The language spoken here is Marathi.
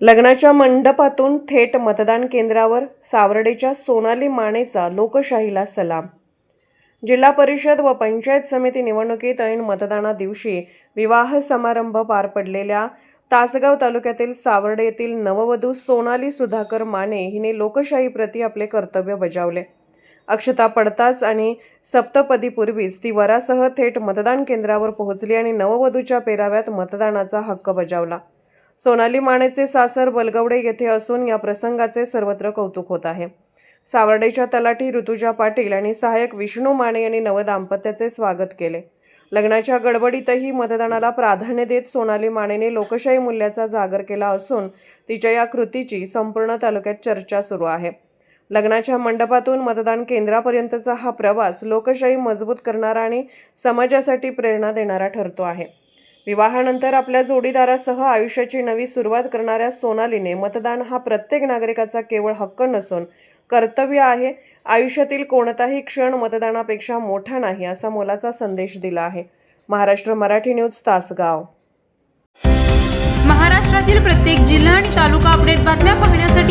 लग्नाच्या मंडपातून थेट मतदान केंद्रावर सावर्डेच्या सोनाली मानेचा लोकशाहीला सलाम. जिल्हा परिषद व पंचायत समिती निवडणुकीत ऐन मतदाना दिवशी विवाह समारंभ पार पडलेल्या तासगाव तालुक्यातील सावर्डे येथील नववधू सोनाली सुधाकर माने हिने लोकशाहीप्रती आपले कर्तव्य बजावले. अक्षता पडताच आणि सप्तपदीपूर्वीच ती वरासह थेट मतदान केंद्रावर पोहोचली आणि नववधूच्या पेराव्यात मतदानाचा हक्क बजावला. सोनाली मानेचे सासर बलगवडे येथे असून या प्रसंगाचे सर्वत्र कौतुक होत आहे. सावर्डेच्या तलाठी ऋतुजा पाटील आणि सहाय्यक विष्णू माने यांनी नवदाम्पत्याचे स्वागत केले. लग्नाच्या गडबडीतही मतदानाला प्राधान्य देत सोनाली मानेने लोकशाही मूल्याचा जागर केला असून तिच्या या कृतीची संपूर्ण तालुक्यात चर्चा सुरू आहे. लग्नाच्या मंडपातून मतदान केंद्रापर्यंतचा हा प्रवास लोकशाही मजबूत करणारा आणि समाजासाठी प्रेरणा देणारा ठरतो आहे. विवाहानंतर आपल्या जोडीदारासह आयुष्याची नवी सुरुवात करणाऱ्या सोनालीने मतदान हा प्रत्येक नागरिकाचा केवळ हक्क नसून कर्तव्य आहे. आयुष्यातील कोणताही क्षण मतदानापेक्षा मोठा नाही असा मोलाचा संदेश दिला आहे. महाराष्ट्र मराठी न्यूज तासगाव. महाराष्ट्रातील प्रत्येक जिल्हा आणि तालुका अपडेट बातम्या पाहण्यासाठी